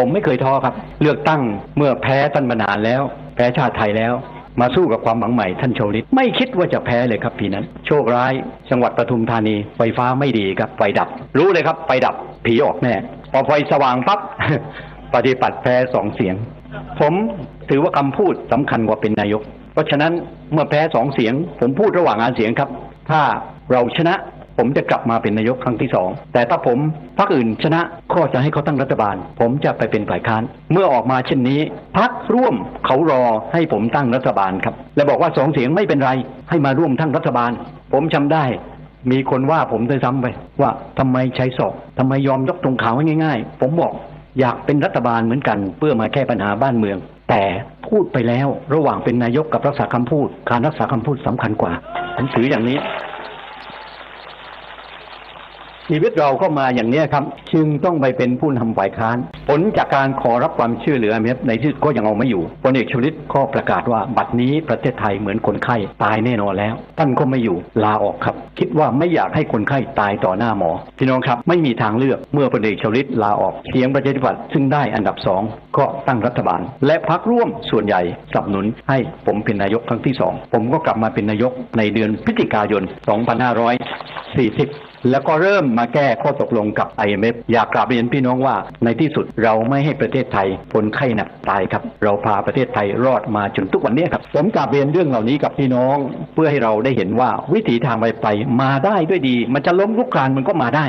ผมไม่เคยท้อครับ เลือกตั้งเมื่อแพ้ท่านมานานแล้ว แพ้ชาติไทยแล้ว มาสู้กับความหวังใหม่ท่านโชลิตไม่คิดว่าจะแพ้เลยครับปีนั้น โชคร้ายจังหวัดปทุมธานี ไฟฟ้าไม่ดีครับไฟดับ รู้เลยครับไฟดับผีออกแน่พอไฟสว่างปั๊บปฏิปัติแพ้สองเสียง ผมถือว่าคำพูดสำคัญกว่าเป็นนายก เพราะฉะนั้นเมื่อแพ้สองเสียง ผมพูดระหว่างงานเสียงครับ ถ้าเราชนะ ผมจะกลับมาเป็นนายกครั้งที่สองแต่ถ้าผมพรรคอื่นชนะก็จะให้เขาตั้งรัฐบาล ผมจะไปเป็นฝ่ายค้าน เมื่อออกมาเช่นนี้พรรคร่วมเขารอให้ผมตั้งรัฐบาลครับ และบอกว่าสองเสียงไม่เป็นไรให้มาร่วมทั้งรัฐบาล ผมจำได้มีคนว่าผมด้วยซ้ำไปว่าทำไมใช้ศอกทำไมยอมยกตรงขาวง่าย ๆ ผมบอกอยากเป็นรัฐบาลเหมือนกัน เพื่อมาแก้ปัญหาบ้านเมือง แต่พูดไปแล้วระหว่างเป็นนายกกับรักษาคำพูด การรักษาคำพูดสำคัญกว่าผมถืออย่างนี้ ชีวิตเราก็มาอย่างนี้ครับ จึงต้องไปเป็นผู้นำฝ่ายค้าน ผลจากการขอรับความช่วยเหลือในที่สุดก็ยังเอาไม่อยู่พลเอกชวลิตก็ประกาศว่าบัดนี้ประเทศไทยเหมือนคนไข้ตายแน่นอนแล้ว ท่านก็ไม่อยู่ลาออกครับ คิดว่าไม่อยากให้คนไข้ตายต่อหน้าหมอพี่น้องครับไม่มีทางเลือกเมื่อพลเอกชวลิตลาออกเสียงประชาธิปัตย์ซึ่งได้อันดับสองก็ตั้งรัฐบาล และพักร่วมส่วนใหญ่สนับสนุนให้ผมเป็นนายกครั้งที่สองผมก็กลับมาเป็นนายกในเดือนพฤศจิกายน 2540 แล้วก็เริ่มมาแก้ข้อตกลงกับ IMF อยากกราบเรียนพี่น้องว่า ในที่สุดเราไม่ให้ประเทศไทยคนไข้หนักตายครับ เราพาประเทศไทยรอดมาจนทุกวันนี้ครับผมกราบเรียนเรื่องเหล่านี้กับพี่น้อง เพื่อให้เราได้เห็นว่าวิถีทางไปไปมาได้ด้วยดี มันจะล้มลุกคลานมันก็มาได้